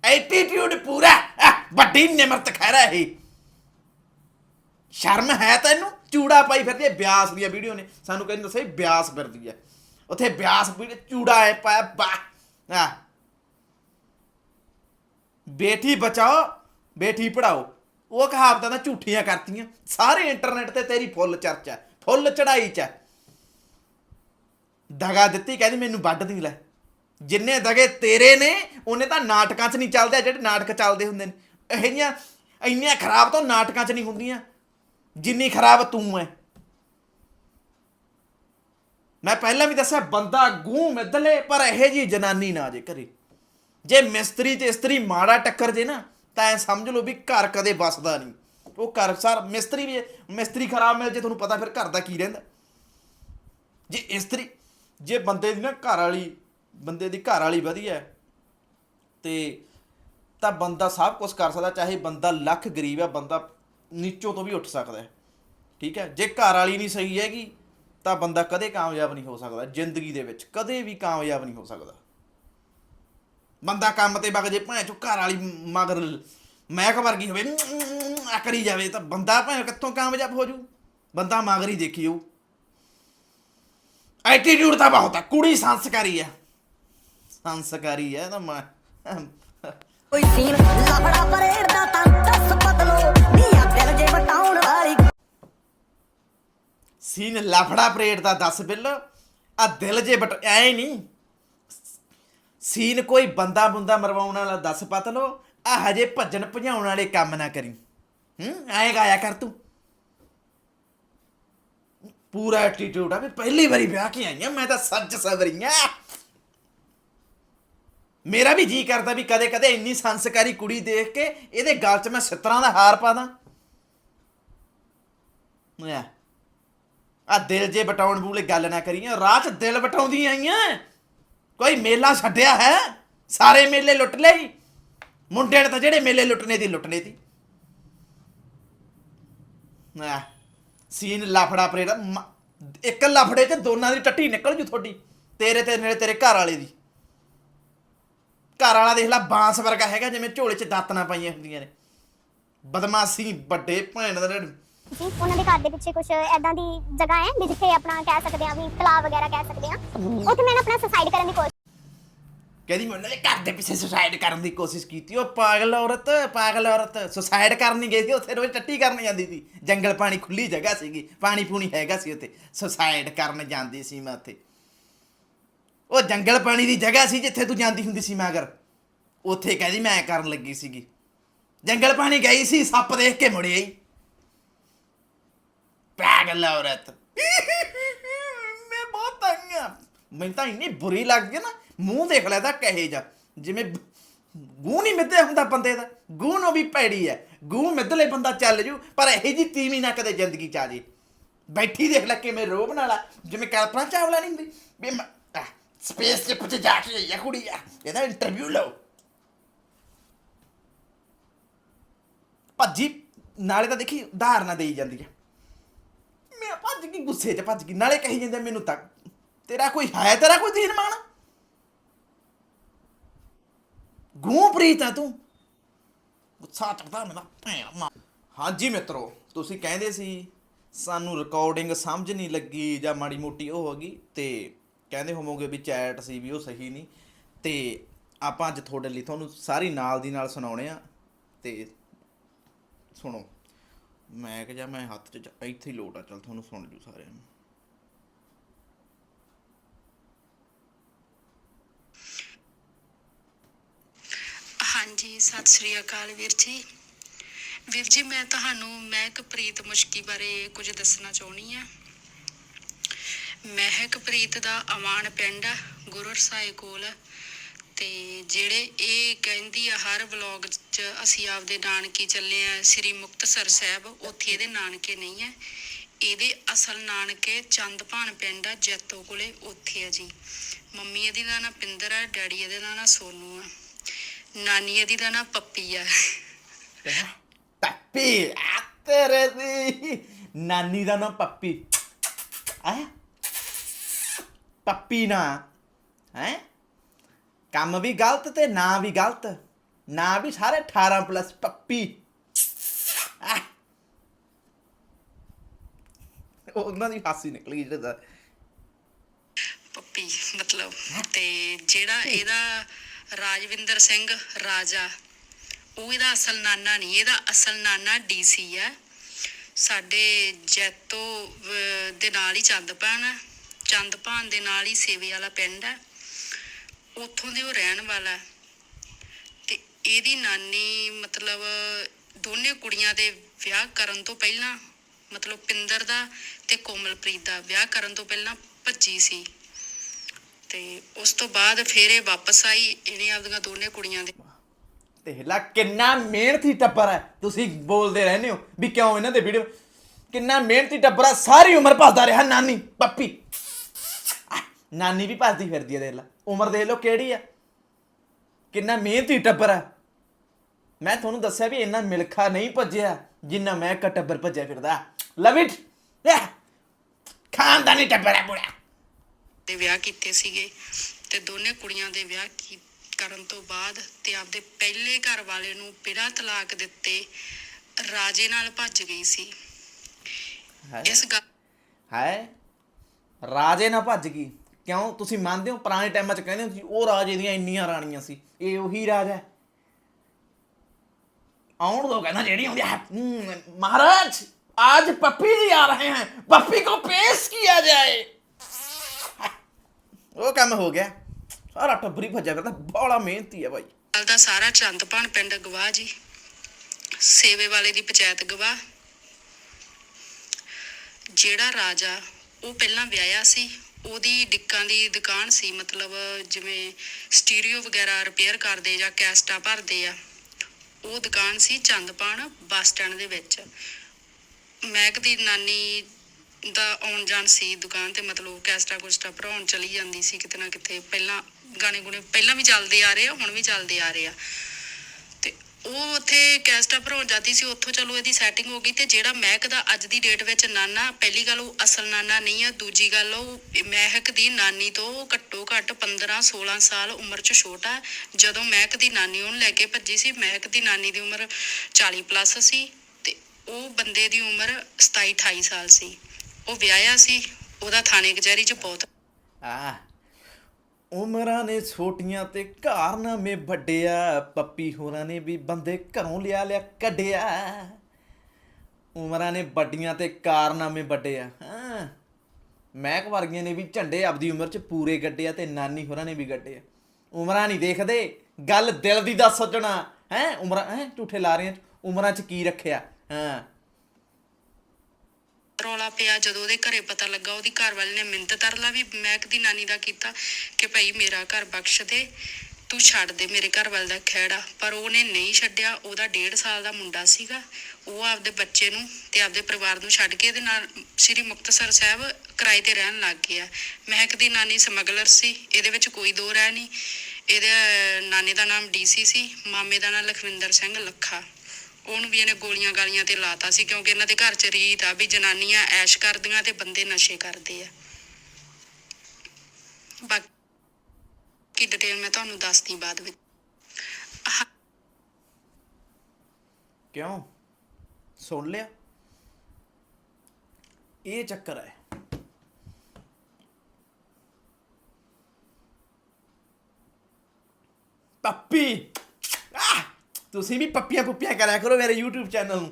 ਐਟੀਟਿਊਡ ਪੂਰਾ ਵੱਡੀ ਨਿਮਰਤ ਖੈਰਾ ਇਹ। ਸ਼ਰਮ ਹੈ ਤੈਨੂੰ? ਚੂੜਾ ਪਾਈ ਫਿਰਦੀ ਹੈ, ਬਿਆਸ ਦੀਆਂ ਵੀਡੀਓ ਨੇ। ਸਾਨੂੰ ਕਹਿੰਦੇ ਦੱਸਿਆ ਬਿਆਸ ਫਿਰਦੀ ਹੈ। ਉੱਥੇ ਬਿਆਸ ਵੀਡੀਓ ਚੂੜਾ ਹੈ ਪਾਇਆ ਬਾ ਆ ਬੇਟੀ ਬਚਾਓ, ਬੇਟੀ ਪੜਾਓ। ਉਹ ਕਹਾਵਤਾਂ ਤਾਂ ਝੂਠੀਆਂ ਕਰਤੀਆਂ। ਸਾਰੇ ਇੰਟਰਨੈਟ ਤੇ ਤੇਰੀ ਫੁੱਲ ਚਰਚਾ ਫੁੱਲ ਚੜਾਈ ਚ ਦਗਾ ਦਿੱਤੀ, ਕਹਿੰਦੀ ਮੈਨੂੰ ਵੱਢ ਦੀ ਲੈ। ਜਿੰਨੇ ਦਗੇ ਤੇਰੇ ਨੇ, ਉਹਨੇ ਤਾਂ ਨਾਟਕਾਂ 'ਚ ਨਹੀਂ ਚੱਲਦੇ, ਜਿਹੜੇ ਨਾਟਕ ਚੱਲਦੇ ਹੁੰਦੇ ਨੇ। ਇਹ ਜਿਹੀਆਂ ਇੰਨੀਆਂ ਖਰਾਬ ਤਾਂ ਨਾਟਕਾਂ 'ਚ ਨਹੀਂ ਹੁੰਦੀਆਂ। ਜਿੰਨੀ ਖਰਾਬ ਤੂੰ ਐ। ਮੈਂ ਪਹਿਲਾਂ ਵੀ ਦੱਸਿਆ, ਬੰਦਾ ਗੂੰ ਮਿੱਧਲੇ, ਪਰ ਇਹੋ ਜੀ ਜਨਾਨੀ ਨਾ ਜੇ ਘਰੇ। ਜੇ ਮਿਸਤਰੀ ਤੇ ਇਸਤਰੀ ਮਾੜਾ ਟੱਕਰ ਜੇ ਨਾ, ਤਾਂ ਐ ਸਮਝ ਲਓ ਵੀ ਘਰ ਕਦੇ ਬਸਦਾ ਨਹੀਂ। ਉਹ ਘਰ ਸਾਰ ਮਿਸਤਰੀ ਵੀ ਮਿਸਤਰੀ ਖਰਾਬ ਮਿਲ ਜੇ, ਤੁਹਾਨੂੰ ਪਤਾ ਫਿਰ ਘਰ ਦਾ ਕੀ ਰਹਿੰਦਾ। ਜੇ ਇਸਤਰੀ, ਜੇ ਬੰਦੇ ਦੀ ਨਾ ਘਰ ਵਾਲੀ, ਬੰਦੇ ਦੀ ਘਰ ਵਾਲੀ ਵਧੀਆ ਤੇ ਤਾਂ ਬੰਦਾ ਸਭ ਕੁਝ ਕਰ ਸਕਦਾ, ਚਾਹੇ ਬੰਦਾ ਲੱਖ ਗਰੀਬ ਹੈ, ਬੰਦਾ ਨੀਚੋਂ ਤੋਂ ਵੀ ਉੱਠ ਸਕਦਾ ਠੀਕ ਹੈ? ਜੇ ਘਰ ਵਾਲੀ ਨਹੀਂ ਸਹੀ ਹੈਗੀ ਤਾਂ ਬੰਦਾ ਕਦੇ ਕਾਮਯਾਬ ਨਹੀਂ ਹੋ ਸਕਦਾ ਜ਼ਿੰਦਗੀ ਦੇ ਵਿੱਚ, ਕਦੇ ਵੀ ਕਾਮਯਾਬ ਨਹੀਂ ਹੋ ਸਕਦਾ। ਬੰਦਾ ਕੰਮ ਤੇ ਵਗ ਜੇ ਭਾਂ ਚੋ ਘਰ ਵਾਲੀ ਮਗਰ ਮਹਿਕ ਵਰਗੀ ਹੋਵੇ ਆ ਕਰੀ ਜਾਵੇ, ਤਾਂ ਬੰਦਾ ਭਾਂ ਕਿੱਥੋਂ ਕਾਮਯਾਬ ਹੋ ਜੂ, ਬੰਦਾ ਮਗਰ ਹੀ ਦੇਖੀ ਜਾਊ ਐਟੀਟਿਊਡ ਤਾਂ ਬਹੁਤ ਆ, ਕੁੜੀ ਸੰਸਕਾਰੀ ਆ। ਸੰਸਕਾਰੀ ਆ ਤਾਂ ਮੈਂ ਕੋਈ ਸੀਨ ਲਫੜਾ ਪਰੇਡ ਦਾ ਤਾਂ ਦੱਸ ਬਦਲੋ ਸੀਨ ਲਫੜਾ ਪਰੇਡ ਦਾ ਦੱਸ ਬਿੱਲ। ਆ ਦਿਲ ਜੇ ਬਟ ਐ ਨਹੀਂ ਸੀਨ ਕੋਈ ਬੰਦਾ ਬੰਦਾ ਮਰਵਾਉਣ ਵਾਲਾ ਦੱਸ ਪਤ ਲੋ ਆ ਹਜੇ ਭੱਜਣ ਭਜਾਉਣ ਵਾਲੇ ਕੰਮ ਨਾ ਕਰੀ। ਹੂੰ, ਐ ਗਾਇਆ ਕਰ ਤੂੰ। ਪੂਰਾ ਐਟੀਟਿਊਡ ਆ ਵੀ ਪਹਿਲੀ ਵਾਰੀ ਵਿਆਹ ਕੇ ਆਈ ਆ, ਮੈਂ ਤਾਂ ਸੱਜ ਸਵਰੀ ਆ। ਮੇਰਾ ਵੀ ਜੀ ਕਰਦਾ ਵੀ ਕਦੇ ਕਦੇ ਇੰਨੀ ਸੰਸਕਾਰੀ ਕੁੜੀ ਦੇਖ ਕੇ ਇਹਦੇ ਗਲ 'ਚ ਮੈਂ ਸਿੱਤਰਾਂ ਦਾ ਹਾਰ ਪਾ ਦਾਂ। ਆ ਆ ਦਿਲ ਜੇ ਬਟਾਉਣ ਬੂਲੇ ਗੱਲ ਨਾ ਕਰੀਏ ਰਾਹ 'ਚ ਦਿਲ ਬਟਾਉਂਦੀ ਆਈਆਂ। ਕੋਈ ਮੇਲਾ ਛੱਡਿਆ ਹੈ? ਸਾਰੇ ਮੇਲੇ ਲੁੱਟ ਲਏ? ਮੁੰਡੇ ਨੇ ਤਾਂ ਜਿਹੜੇ ਮੇਲੇ ਲੁੱਟਨੇ ਦੀ ਲੁੱਟਨੇ ਦੀ ਆ ਸੀਨ ਲਫੜਾ ਪਰੇੜਾ ਇੱਕ ਲਫੜੇ 'ਚ ਦੋਨਾਂ ਦੀ ਟੱਟੀ ਨਿਕਲ ਜੂ ਤੁਹਾਡੀ, ਤੇਰੇ ਤੇ ਨੇੜੇ ਤੇਰੇ ਘਰ ਵਾਲੇ ਦੀ। ਘਰ ਵਾਲਾ ਦੇਖ ਲੈ, ਬਾਂਸ ਵਰਗਾ ਹੈਗਾ, ਜਿਵੇਂ ਝੋਲੇ 'ਚ ਦਾਤਨਾ ਪਾਈਆਂ ਹੁੰਦੀਆਂ ਨੇ। ਬਦਮਾਸ਼ੀ, ਵੱਡੇ ਭੈਣ ਦਾ ਜੀ ਉਹਨਾਂ ਦੇ ਘਰ ਦੇ ਪਿੱਛੇ ਕੁਝ ਐਦਾਂ ਦੀ ਜਗ੍ਹਾ ਹੈ ਵੀ ਜਿੱਥੇ ਆਪਣਾ ਕਹਿ ਸਕਦੇ ਆ ਵੀ ਤਲਾਬ ਵਗੈਰਾ ਕਹਿ ਸਕਦੇ ਆ ਉੱਥੇ ਮੈਂ ਆਪਣਾ ਸੁਸਾਈਡ ਕਰਨ ਦੀ ਕੋਸ਼ਿਸ਼ ਕਹਿੰਦੀ ਮੈਂ ਉਹਨਾਂ ਦੇ ਘਰ ਦੇ ਪਿੱਛੇ ਸੁਸਾਈਡ ਕਰਨ ਦੀ ਕੋਸ਼ਿਸ਼ ਕੀਤੀ। ਉਹ ਪਾਗਲ ਔਰਤ ਪਾਗਲ ਔਰਤ ਸੁਸਾਈਡ ਕਰਨ ਨਹੀਂ ਗਈ ਸੀ ਉੱਥੇ ਰੋਜ਼ ਟੱਟੀ ਕਰਨ ਜਾਂਦੀ ਸੀ। ਜੰਗਲ ਪਾਣੀ ਖੁੱਲੀ ਜਗ੍ਹਾ ਸੀਗੀ ਪਾਣੀ ਪੂਣੀ ਹੈਗਾ ਸੀ ਉੱਥੇ। ਸੁਸਾਈਡ ਕਰਨ ਜਾਂਦੀ ਸੀ ਮੈਂ ਉੱਥੇ। ਉਹ ਜੰਗਲ ਪਾਣੀ ਦੀ ਜਗ੍ਹਾ ਸੀ ਜਿੱਥੇ ਤੂੰ ਜਾਂਦੀ ਹੁੰਦੀ ਸੀ ਮਗਰ। ਉੱਥੇ ਕਹਿੰਦੀ ਮੈਂ ਕਰਨ ਲੱਗੀ ਸੀਗੀ। ਜੰਗਲ ਪਾਣੀ ਗਈ ਸੀ ਸੱਪ ਦੇਖ ਕੇ ਮੁੜ ਆਈ। ਪਾਗਲ ਔਰਤ ਮੈਂ ਬਹੁਤ ਤੰਗ ਆ। ਮੈਨੂੰ ਤਾਂ ਇੰਨੀ ਬੁਰੀ ਲੱਗਦੀ ਆ ਨਾ, ਮੂੰਹ ਦੇਖ ਲੈ ਤਾਂ ਕਹੇ ਜਾ। ਜਿਵੇਂ ਬ- ਗੂੰ ਨਹੀਂ ਮਿੱਧੇ ਹੁੰਦਾ ਬੰਦੇ ਦਾ। ਗੂੰ ਨੂੰ ਵੀ ਪੈੜੀ ਹੈ ਗੂੰ ਮਿੱਧਲੇ ਬੰਦਾ ਚੱਲ ਜੂ, ਪਰ ਇਹ ਜੀ ਤੀਵੀਂ ਨਾ ਕਦੇ ਜ਼ਿੰਦਗੀ ਚ ਆ ਜੇ। ਬੈਠੀ ਦੇਖ ਲੈ ਕਿਵੇਂ ਰੋਬ ਨਾਲਾ ਜਿਵੇਂ ਕਲਪਨਾ ਚਾਵਲਾ ਨਹੀਂ ਹੁੰਦੀ, ਵੀ ਸਪੇਸ ਚ ਪੁੱਛ ਜਾ ਕੇ ਆਈ ਕੁੜੀ ਆ। ਇਹਦਾ ਇੰਟਰਵਿਊ ਲਓ। ਭੱਜੀ, ਨਾਲੇ ਤਾਂ ਦੇਖੀ ਉਦਾਹਰਨਾਂ ਦੇਈ ਜਾਂਦੀ ਹੈ ਮੈਂ ਭੱਜ ਗਈ, ਗੁੱਸੇ 'ਚ ਭੱਜ ਗਈ, ਨਾਲੇ ਕਹੀ ਜਾਂਦੇ ਮੈਨੂੰ ਤੱਕ ਤੇਰਾ ਕੋਈ ਹੈ, ਤੇਰਾ ਕੋਈ ਦੀਨ ਮਾਨ ਗੂੰ ਪ੍ਰੀਤ ਆ ਤੂੰ। ਗੁੱਸਾ ਚੜਦਾ ਮੇਰਾ ਭੈਣ ਮਾਂ। ਹਾਂਜੀ ਮਿੱਤਰੋ, ਤੁਸੀਂ ਕਹਿੰਦੇ ਸੀ, ਸਾਨੂੰ ਰਿਕਾਰਡਿੰਗ ਸਮਝ ਨਹੀਂ ਲੱਗੀ ਜਾਂ ਮਾੜੀ ਮੋਟੀ ਉਹ ਹੋ ਗਈ, ਤੇ ਕਹਿੰਦੇ ਹੋਵੋਗੇ ਵੀ ਚੈਟ ਸੀ ਵੀ ਉਹ ਸਹੀ ਨਹੀਂ। ਤੇ ਆਪਾਂ ਅੱਜ ਤੁਹਾਡੇ ਲਈ ਤੁਹਾਨੂੰ ਸਾਰੀ ਨਾਲ ਦੀ ਨਾਲ ਸੁਣਾਉਣੇ ਆ, ਤੇ ਸੁਣੋ। ਮੈਂ ਕਿ ਮੈਂ ਹੱਥ 'ਚ ਇੱਥੇ ਹੀ ਲੋਟ ਆ, ਚਲ ਤੁਹਾਨੂੰ ਸੁਣ ਜੂ ਸਾਰਿਆਂ ਨੂੰ। ਹਾਂਜੀ, ਸਤਿ ਸ੍ਰੀ ਅਕਾਲ ਵੀਰ ਜੀ। ਵੀਰ ਜੀ, ਮੈਂ ਤੁਹਾਨੂੰ ਮਹਿਕ ਪ੍ਰੀਤ ਮੁਸ਼ਕੀ ਬਾਰੇ ਕੁਝ ਦੱਸਣਾ ਚਾਹੁੰਦੀ ਆ ਮਹਿਕ ਪ੍ਰੀਤ ਦਾ ਅਮਾਨ ਪਿੰਡ ਆ ਸਾਹਿਬ ਕੋਲ। ਤੇ ਜਿਹੜੇ ਇਹ ਕਹਿੰਦੀ ਆ, ਹਰ ਵਲੌਗ 'ਚ ਅਸੀਂ ਆਪਦੇ ਨਾਨਕੇ ਚੱਲੇ ਆ, ਸ੍ਰੀ ਮੁਕਤਸਰ ਸਾਹਿਬ, ਉੱਥੇ ਇਹਦੇ ਨਾਨਕੇ ਨਹੀਂ ਹੈ ਇਹਦੇ ਅਸਲ ਨਾਨਕੇ ਚੰਦਪਾਨ ਪਿੰਡ ਆ, ਜੈਤੋ ਕੋਲੇ, ਉੱਥੇ ਆ ਜੀ। ਮੰਮੀ ਇਹਦੀ ਦਾ ਨਾਂ ਪਿੰਦਰ ਆ, ਡੈਡੀ ਇਹਦੇ ਦਾ ਨਾਂ ਸੋਨੂ ਆ। ਨਾਨੀ ਇਹਦੀ ਦਾ ਨਾਂ ਪੱਪੀ ਆ। ਪੱਪੀ? ਆ ਤੇਰੇ ਦੀ। ਨਾਨੀ ਦਾ ਨਾਮ ਪੱਪੀ। ਆ ਪੱਪੀ ਨਾ। ਹੈ? ਕੰਮ ਵੀ ਗਲਤ ਤੇ ਨਾਂ ਵੀ ਗਲਤ। ਨਾਂ ਵੀ ਸਾਰੇ 18 ਪਲੱਸ ਪੱਪੀ। ਉਹਨਾਂ ਦੀ ਹਾਸੀ ਨਿਕਲੀ ਜਿਹੜਾ ਪੱਪੀ, ਮਤਲਬ ਤੇ ਜਿਹੜਾ ਇਹਦਾ ਰਾਜਵਿੰਦਰ ਸਿੰਘ ਰਾਜਾ, ਉਹ ਇਹਦਾ ਅਸਲ ਨਾਨਾ ਨਹੀਂ, ਇਹਦਾ ਅਸਲ ਨਾਨਾ ਡੀਸੀ ਆ ਸਾਡੇ ਜੈਤੋ ਦੇ ਨਾਲ ਹੀ ਚੰਦ ਚੰਦਪਾਨ ਆ ਚੰਦਪਾਨ ਦੇ ਨਾਲ ਹੀ ਸੇਵੇ ਵਾਲਾ ਪਿੰਡ ਆ ਉੱਥੋਂ ਦੇ ਉਹ ਰਹਿਣ ਵਾਲਾ ਤੇ ਇਹਦੀ ਨਾਨੀ ਮਤਲਬ ਦੋਨੇ ਕੁੜੀਆਂ ਦੇ ਵਿਆਹ ਕਰਨ ਤੋਂ ਪਹਿਲਾਂ, ਮਤਲਬ ਪਿੰਦਰ ਦਾ ਤੇ ਕੋਮਲਪ੍ਰੀਤ ਦਾ ਵਿਆਹ ਕਰਨ ਤੋਂ ਪਹਿਲਾਂ ਭੱਜੀ ਸੀ। ਤੇ ਉਸ ਤੋਂ ਬਾਅਦ ਫਿਰ ਇਹ ਵਾਪਸ ਆਈ, ਇਹਨੇ ਆਪਦੀਆਂ ਦੋਨੇ ਕੁੜੀਆਂ ਦੇ ਤੇ ਲਾ ਕਿੰਨਾ ਮਿਹਨਤੀ ਟੱਬਰ ਹੈ। ਤੁਸੀਂ ਬੋਲਦੇ ਰਹਿੰਦੇ ਹੋ ਵੀ ਕਿਉਂ ਇਹਨਾਂ ਦੇ ਵੀਡੀਓ ਕਿੰਨਾ ਮਿਹਨਤੀ ਟੱਬਰ ਹੈ। ਸਾਰੀ ਉਮਰ ਭੱਜਦਾ ਰਿਹਾ ਨਾਨੀ, ਪੱਪੀ। ਨਾਨੀ ਵੀ ਭੱਜਦੀ ਫਿਰਦੀ ਹੈ ਦੇਖ ਲਾ। ਉਮਰ ਦੇਖ ਲਓ ਕਿਹੜੀ ਆ। ਕਿੰਨਾ ਮਿਹਨਤੀ ਟੱਬਰ ਹੈ ਮੈਂ ਤੁਹਾਨੂੰ ਦੱਸਿਆ ਵੀ ਇੰਨਾ ਮਿਲਖਾ ਨਹੀਂ ਭੱਜਿਆ ਜਿੰਨਾ ਮੈਂ ਕਾ ਟੱਬਰ ਭੱਜਿਆ ਫਿਰਦਾ। ਲਵ ਇਟ ਖਾਨਦਾਨੀ ਟੱਬਰ ਹੈ ਬੁੜਾ ਦੇ ਵਿਆਹ ਕੀਤੇ ਸੀਗੇ ਤੇ ਦੋਨੇ ਕੁੜੀਆਂ ਦੇ ਵਿਆਹ ਕੀ ਕਰਨ ਤੋਂ ਬਾਅਦ ਤੇ ਆਪਦੇ ਪਹਿਲੇ ਘਰ ਵਾਲੇ ਨੂੰ ਬਿਨਾਂ ਤਲਾਕ ਦਿੱਤੇ ਰਾਜੇ ਨਾਲ ਭੱਜ ਗਈ ਸੀ। ਹੈ ਇਸ ਗੱਲ ਹੈ ਰਾਜੇ ਨਾਲ ਭੱਜ ਗਈ। ਕਿਉਂ ਤੁਸੀਂ ਮੰਨਦੇ ਹੋ ਪੁਰਾਣੇ ਟਾਈਮਾਂ 'ਚ ਕਹਿੰਦੇ ਹੁੰਦੇ ਸੀ ਉਹ ਰਾਜੇ ਦੀਆਂ ਇੰਨੀਆਂ ਰਾਣੀਆਂ ਸੀ ਇਹ ਉਹੀ ਰਾਜਾ ਹੈ ਆਉਣ ਦੋ ਕਹਿੰਦਾ ਜਿਹੜੀ ਹੁੰਦੀ ਹੈ ਹਮ, ਮਹਾਰਾਜ आज पप्पी जी आ रहे हैं पप्पी को पेश किया जाए ਉਹ ਕੰਮ ਹੋ ਗਿਆ ਸਾਰਾ ਟੱਬਰੀ ਭੱਜਿਆ ਫਿਰਦਾ ਬੜਾ ਮਿਹਨਤੀ ਹੈ ਭਾਈ ਗੱਲ ਦਾ ਸਾਰਾ ਚੰਦਪਾਨ ਪਿੰਡ ਗਵਾਹ ਜੀ ਸੇਵੇ ਵਾਲੇ ਦੀ ਪੰਚਾਇਤ ਗਵਾਹ ਜਿਹੜਾ ਰਾਜਾ ਉਹ ਪਹਿਲਾਂ ਵਿਆਹਿਆ ਸੀ ਉਹਦੀ ਡਿੱਕਾਂ ਦੀ ਦੁਕਾਨ ਸੀ, ਮਤਲਬ ਜਿਵੇਂ ਸਟੀਰੀਓ ਵਗੈਰਾ ਰਿਪੇਅਰ ਕਰਦੇ ਜਾਂ ਕੈਸਟਾ ਭਰਦੇ ਆ। ਉਹ ਦੁਕਾਨ ਸੀ ਚੰਦਪਾਣ ਬੱਸ ਸਟੈਂਡ ਦੇ ਵਿੱਚ। ਮੈਕ ਦੀ ਨਾਨੀ ਦਾ ਆਉਣ ਜਾਣ ਸੀ ਦੁਕਾਨ ਤੇ, ਮਤਲਬ ਕੈਸਟਾ ਕੁਸਟਾ ਭਰਾਉਣ ਚਲੀ ਜਾਂਦੀ ਸੀ ਕਿਤੇ ਨਾ ਕਿਤੇ। ਪਹਿਲਾਂ ਗਾਣੇ ਗੁਣੇ ਪਹਿਲਾਂ ਵੀ ਚੱਲਦੇ ਆ ਰਹੇ ਆ, ਹੁਣ ਵੀ ਚੱਲਦੇ ਆ ਰਹੇ ਆ। ਉਹ ਉੱਥੇ ਕੈਸਟਾ ਭਰਾਉਣ ਜਾਂਦੀ ਸੀ, ਉੱਥੋਂ ਚਲੋ ਇਹਦੀ ਸੈਟਿੰਗ ਹੋ ਗਈ ਤੇ ਜਿਹੜਾ ਮਹਿਕ ਦਾ ਅੱਜ ਦੀ ਡੇਟ ਵਿੱਚ ਨਾਨਾ, ਪਹਿਲੀ ਗੱਲ ਉਹ ਅਸਲ ਨਾਨਾ ਨਹੀਂ ਆ, ਦੂਜੀ ਗੱਲ ਉਹ ਮਹਿਕ ਦੀ ਨਾਨੀ ਤੋਂ ਘੱਟੋ ਘੱਟ 15 16 ਸਾਲ ਉਮਰ 'ਚ ਛੋਟਾ ਜਦੋਂ ਮਹਿਕ ਦੀ ਨਾਨੀ ਉਹਨੂੰ ਲੈ ਕੇ ਭੱਜੀ ਸੀ, ਮਹਿਕ ਦੀ ਨਾਨੀ ਦੀ ਉਮਰ 40 ਪਲੱਸ ਸੀ ਤੇ ਉਹ ਬੰਦੇ ਦੀ ਉਮਰ 27 28 ਸਾਲ ਸੀ। ਉਹ ਵਿਆਹਿਆ ਸੀ, ਉਹਦਾ ਥਾਣੇ ਕਚਹਿਰੀ 'ਚ ਬਹੁਤ ਆ ਉਮਰਾਂ ਨੇ ਛੋਟੀਆਂ ਤੇ ਕਾਰਨਾਮੇ ਵੱਡਿਆ, ਪੱਪੀ ਹੋਰਾਂ ਨੇ ਵੀ ਬੰਦੇ ਘਰੋਂ ਲਿਆ ਲਿਆ ਕੱਢਿਆ। ਉਮਰਾਂ ਨੇ ਵੱਡੀਆਂ ਤੇ ਕਾਰਨਾਮੇ ਵੱਡਿਆ, ਹਾਂ। ਮਹਿਕ ਵਰਗੀਆਂ ਨੇ ਵੀ ਝੰਡੇ ਆਪਦੀ ਉਮਰ 'ਚ ਪੂਰੇ ਗੱਡਿਆ ਤੇ ਨਾਨੀ ਹੋਰਾਂ ਨੇ ਵੀ ਗੱਡਿਆ ਉਮਰਾਂ ਨਹੀਂ ਦੇਖਦੇ, ਗੱਲ ਦਿਲ ਦੀ ਦੱਸ ਸੱਜਣਾ ਹੈ? ਉਮਰਾਂ, ਹੈ? ਝੂਠੇ ਲਾ ਰਹੇ ਉਮਰਾਂ 'ਚ ਕੀ ਰੱਖਿਆ, ਹਾਂ। ਰੌਲਾ ਪਿਆ, ਜਦੋਂ ਉਹਦੇ ਘਰੇ ਪਤਾ ਲੱਗਾ, ਉਹਦੀ ਘਰ ਵਾਲੇ ਨੇ ਮਿੰਤ ਤਰਲਾ ਵੀ ਮਹਿਕ ਦੀ ਨਾਨੀ ਦਾ ਕੀਤਾ ਕਿ ਭਾਈ ਮੇਰਾ ਘਰ ਬਖਸ਼ ਦੇ, ਤੂੰ ਛੱਡ ਦੇ ਮੇਰੇ ਘਰ ਵਾਲੇ ਦਾ ਖਹਿੜਾ। ਪਰ ਉਹਨੇ ਨਹੀਂ ਛੱਡਿਆ, ਉਹਦਾ 1.5 ਸਾਲ ਦਾ ਮੁੰਡਾ ਸੀਗਾ, ਉਹ ਆਪਦੇ ਬੱਚੇ ਨੂੰ ਤੇ ਆਪਦੇ ਪਰਿਵਾਰ ਨੂੰ ਛੱਡ ਕੇ ਇਹਦੇ ਨਾਲ ਸ੍ਰੀ ਮੁਕਤਸਰ ਸਾਹਿਬ ਕਿਰਾਏ ਤੇ ਰਹਿਣ ਲੱਗ ਗਿਆ। ਮਹਿਕ ਦੀ ਨਾਨੀ ਸਮਗਲਰ ਸੀ, ਇਹਦੇ ਵਿੱਚ ਕੋਈ ਦੋ ਰਹਿ ਨਹੀਂ। ਇਹਦੇ, ਨਾਨੇ ਦਾ ਨਾਮ ਡੀਸੀ ਸੀ, ਮਾਮੇ ਦਾ ਨਾਮ ਲਖਵਿੰਦਰ ਸਿੰਘ ਲੱਖਾ। ਉਹਨੂੰ ਵੀ ਇਹਨੇ ਗੋਲੀਆਂ ਗਾਲੀਆਂ ਤੇ ਲਾਤਾ ਸੀ ਕਿਉਂਕਿ ਇਹਨਾਂ ਦੇ ਘਰ 'ਚ ਰੀਤ ਆ ਵੀ ਜਨਾਨੀਆਂ ਐਸ਼ ਕਰਦੀਆਂ ਤੇ ਬੰਦੇ ਨਸ਼ੇ ਕਰਦੇ ਆ। ਬਾਕੀ ਡਿਟੇਲ ਮੈਂ ਤੁਹਾਨੂੰ ਦੱਸਦੀ ਬਾਅਦ ਵਿੱਚ। ਕਿਉਂ? ਸੁਣ ਲਿਆ? ਇਹ ਚੱਕਰ ਹੈ। ਪੱਪੀ! ਤੁਸੀਂ ਵੀ ਪੱਪੀਆਂ ਪੁੱਪੀਆਂ ਕਰਿਆ ਕਰੋ ਮੇਰੇ YouTube ਚੈਨਲ ਨੂੰ।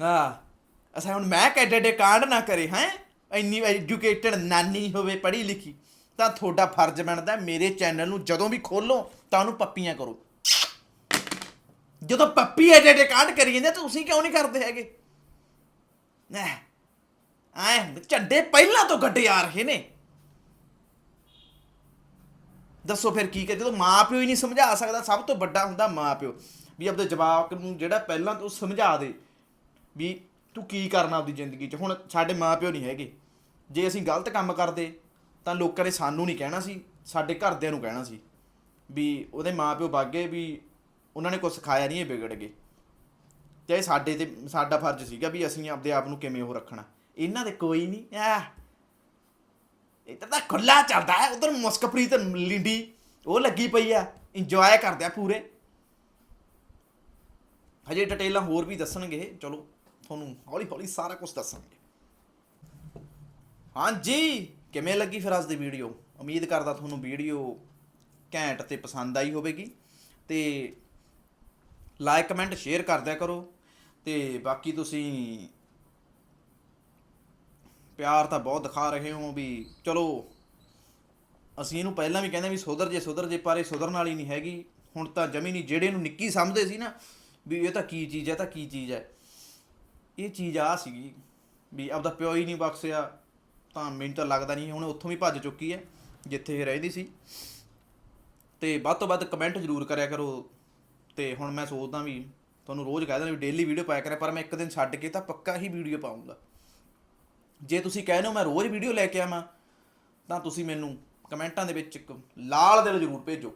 ਹਾਂ, ਅਸਾਂ ਹੁਣ ਮੈਂ ਕਿੱਡੇ ਡੇ ਕਾਂਡ ਨਾ ਕਰੇ, ਹੈ? ਇੰਨੀ ਐਜੂਕੇਟਡ ਨਾਨੀ ਹੋਵੇ, ਪੜ੍ਹੀ ਲਿਖੀ, ਤਾਂ ਤੁਹਾਡਾ ਫਰਜ਼ ਬਣਦਾ ਮੇਰੇ ਚੈਨਲ ਨੂੰ ਜਦੋਂ ਵੀ ਖੋਲੋ, ਤਾਂ ਉਹਨੂੰ ਪੱਪੀਆਂ ਕਰੋ। ਜਦੋਂ ਪੱਪੀ ਐਡੇ ਐਡੇ ਕਾਂਡ ਕਰੀ ਜਾਂਦੇ, ਤਾਂ ਤੁਸੀਂ ਕਿਉਂ ਨਹੀਂ ਕਰਦੇ ਹੈਗੇ? ਐ ਆਏ ਝੰਡੇ ਪਹਿਲਾਂ ਤੋਂ ਗੱਡੇ ਆ ਰਹੇ ਨੇ। ਦੱਸੋ ਫਿਰ ਕੀ ਕਰ ਜਦੋਂ ਮਾਂ ਪਿਓ ਹੀ ਨਹੀਂ ਸਮਝਾ ਸਕਦਾ, ਸਭ ਤੋਂ ਵੱਡਾ ਹੁੰਦਾ ਮਾਂ ਪਿਓ। ਵੀ ਆਪਦੇ ਜਵਾਕ ਨੂੰ ਜਿਹੜਾ ਪਹਿਲਾਂ ਤੋਂ ਸਮਝਾ ਦੇ ਵੀ ਤੂੰ ਕੀ ਕਰਨਾ ਆਪਦੀ ਜ਼ਿੰਦਗੀ 'ਚ। ਹੁਣ ਸਾਡੇ ਮਾਂ ਪਿਓ ਨਹੀਂ ਹੈਗੇ। ਜੇ ਅਸੀਂ ਗਲਤ ਕੰਮ ਕਰਦੇ, ਤਾਂ ਲੋਕਾਂ ਨੇ ਸਾਨੂੰ ਨਹੀਂ ਕਹਿਣਾ ਸੀ, ਸਾਡੇ ਘਰਦਿਆਂ ਨੂੰ ਕਹਿਣਾ ਸੀ। ਵੀ ਉਹਦੇ ਮਾਂ ਪਿਓ ਬਾਗੇ ਵੀ ਉਹਨਾਂ ਨੇ ਕੁਝ ਸਿਖਾਇਆ ਨਹੀਂ ਇਹ ਵਿਗੜ ਗਏ ਤੇ ਇਹ ਸਾਡੇ ਤੇ, ਸਾਡਾ ਫਰਜ਼ ਸੀਗਾ ਵੀ ਅਸੀਂ ਆਪਦੇ ਆਪ ਨੂੰ ਕਿਵੇਂ ਉਹ ਰੱਖਣਾ। ਇਹਨਾਂ ਦੇ ਕੋਈ ਨਹੀਂ ਆ ਇੱਧਰ ਤਾਂ ਖੁੱਲਾ ਚੱਲਦਾ ਹੈ, ਉਧਰ ਮੁਸਕਪ੍ਰੀਤ ਲਿੰਡੀ, ਉਹ ਲੱਗੀ ਪਈ ਆ ਇੰਜੋਏ ਕਰਦੇ ਆ ਪੂਰੇ। ਹਜੇ ਡਿਟੇਲਾਂ ਹੋਰ ਵੀ ਦੱਸਣਗੇ, ਚਲੋ, ਤੁਹਾਨੂੰ ਹੌਲੀ ਹੌਲੀ ਸਾਰਾ ਕੁਝ ਦੱਸਾਂਗੇ। ਹਾਂਜੀ, ਕਿਵੇਂ ਲੱਗੀ ਫਿਰ ਅੱਜ ਦੀ ਵੀਡੀਓ ਉਮੀਦ ਕਰਦਾ ਤੁਹਾਨੂੰ ਵੀਡੀਓ ਘੈਂਟ ਤੇ ਪਸੰਦ ਆਈ ਹੋਵੇਗੀ। ਤੇ ਲਾਈਕ ਕਮੈਂਟ ਸ਼ੇਅਰ ਕਰਦਿਆ ਕਰੋ। ਤੇ ਬਾਕੀ ਤੁਸੀਂ ਪਿਆਰ ਤਾਂ ਬਹੁਤ ਦਿਖਾ ਰਹੇ ਹੋ ਵੀ ਚਲੋ, ਅਸੀਂ ਇਹਨੂੰ ਪਹਿਲਾਂ ਵੀ ਕਹਿੰਦੇ ਵੀ ਸੁਧਰ ਜੇ ਸੁਧਰ ਜੇ, ਪਰ ਇਹ ਸੁਧਰਨ ਵਾਲੀ ਨਹੀਂ ਹੈਗੀ। ਹੁਣ ਤਾਂ ਜਮੀ ਨਹੀਂ, ਜਿਹੜੇ ਨੂੰ ਨਿੱਕੀ ਸਮਝਦੇ ਸੀ ਨਾ ਵੀ ਇਹ ਤਾਂ ਕੀ ਚੀਜ਼ ਹੈ ਤਾਂ ਕੀ ਚੀਜ਼ ਹੈ। ਇਹ ਚੀਜ਼ ਆ ਸੀਗੀ ਵੀ ਆਪਦਾ ਪਿਓ ਹੀ ਨਹੀਂ ਬਖਸ਼ਿਆ, ਤਾਂ ਮੈਨੂੰ ਤਾਂ ਲੱਗਦਾ ਨਹੀਂ, ਹੁਣ ਉੱਥੋਂ ਵੀ ਭੱਜ ਚੁੱਕੀ ਹੈ, ਜਿੱਥੇ ਇਹ ਰਹਿੰਦੀ ਸੀ। ਤੇ ਵੱਧ ਤੋਂ ਵੱਧ ਕਮੈਂਟ ਜ਼ਰੂਰ ਕਰਿਆ ਕਰੋ। ਤੇ ਹੁਣ ਮੈਂ ਸੋਚਦਾ ਵੀ ਤੁਹਾਨੂੰ ਰੋਜ਼ ਕਹਿ ਦਿੰਦਾ ਵੀ ਡੇਲੀ ਵੀਡੀਓ ਪਾਇਆ ਕਰਿਆ, ਪਰ ਮੈਂ ਇੱਕ ਦਿਨ ਛੱਡ ਕੇ ਤਾਂ ਪੱਕਾ ਹੀ ਵੀਡੀਓ ਪਾਉਂਗਾ ਜੇ ਤੁਸੀਂ ਕਹਿੰਦੇ ਹੋ ਮੈਂ ਰੋਜ਼ ਵੀਡੀਓ ਲੈ ਕੇ ਆਵਾਂ, ਤਾਂ ਤੁਸੀਂ ਮੈਨੂੰ ਕਮੈਂਟਾਂ ਦੇ ਵਿੱਚ ਇੱਕ ਲਾਲ ਦਿਲ ਜ਼ਰੂਰ ਭੇਜੋ।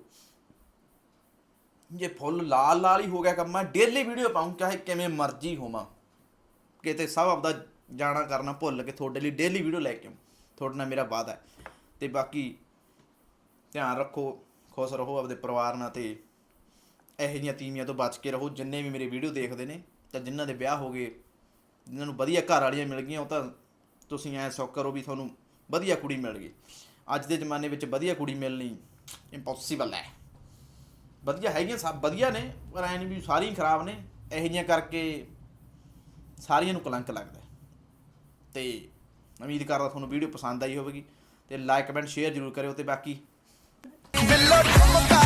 ਜੇ ਫੁੱਲ ਲਾਲ ਲਾਲ ਹੀ ਹੋ ਗਿਆ ਕੰਮ ਮੈਂ ਡੇਲੀ ਵੀਡੀਓ ਪਾਉਂ, ਚਾਹੇ ਕਿਵੇਂ ਮਰਜ਼ੀ ਹੋਵਾਂ। ਕਿਤੇ ਸਭ ਆਪਦਾ ਜਾਣਾ ਕਰਨਾ ਭੁੱਲ ਕੇ ਤੁਹਾਡੇ ਲਈ ਡੇਲੀ ਵੀਡੀਓ ਲੈ ਕੇ ਆਉਂ। ਤੁਹਾਡੇ ਨਾਲ ਮੇਰਾ ਵਾਅਦਾ ਹੈ। ਤੇ ਬਾਕੀ ਧਿਆਨ ਰੱਖੋ, ਖੁਸ਼ ਰਹੋ ਆਪਦੇ ਪਰਿਵਾਰ ਨਾਲ ਤੇ ਇਹੋ ਜਿਹੀਆਂ ਤੀਵੀਆਂ ਤੋਂ ਬਚ ਕੇ ਰਹੋ। ਜਿੰਨੇ ਵੀ ਮੇਰੇ ਵੀਡੀਓ ਦੇਖਦੇ ਨੇ, ਤਾਂ ਜਿਨ੍ਹਾਂ ਦੇ ਵਿਆਹ ਹੋ ਗਏ, ਜਿਨ੍ਹਾਂ ਨੂੰ ਵਧੀਆ ਘਰ ਵਾਲੀਆਂ ਮਿਲ ਗਈਆਂ, ਉਹ ਤਾਂ ਤੁਸੀਂ ਐ ਸੌ ਕਰੋ ਵੀ ਤੁਹਾਨੂੰ ਵਧੀਆ ਕੁੜੀ ਮਿਲ ਗਈ। ਅੱਜ ਦੇ ਜ਼ਮਾਨੇ ਵਿੱਚ ਵਧੀਆ ਕੁੜੀ ਮਿਲਣੀ ਇੰਪੋਸੀਬਲ ਹੈ। ਵਧੀਆ ਹੈਗੀਆਂ ਸਭ ਵਧੀਆ ਨੇ, ਪਰ ਐ ਨਹੀਂ ਵੀ ਸਾਰੀਆਂ ਖਰਾਬ ਨੇ ਇਹੋ ਜਿਹੀਆਂ ਕਰਕੇ ਸਾਰੀਆਂ ਨੂੰ ਕਲੰਕ ਲੱਗਦਾ ਹੈ। ਤੇ ਉਮੀਦ ਕਰਦਾ ਤੁਹਾਨੂੰ ਵੀਡੀਓ ਪਸੰਦ ਆਈ ਹੋਵੇਗੀ ਤੇ ਲਾਈਕ, ਕਮੈਂਟ, ਸ਼ੇਅਰ ਜ਼ਰੂਰ ਕਰਿਓ ਤੇ ਬਾਕੀ ਬਿੱਲੋ ਲਗਾ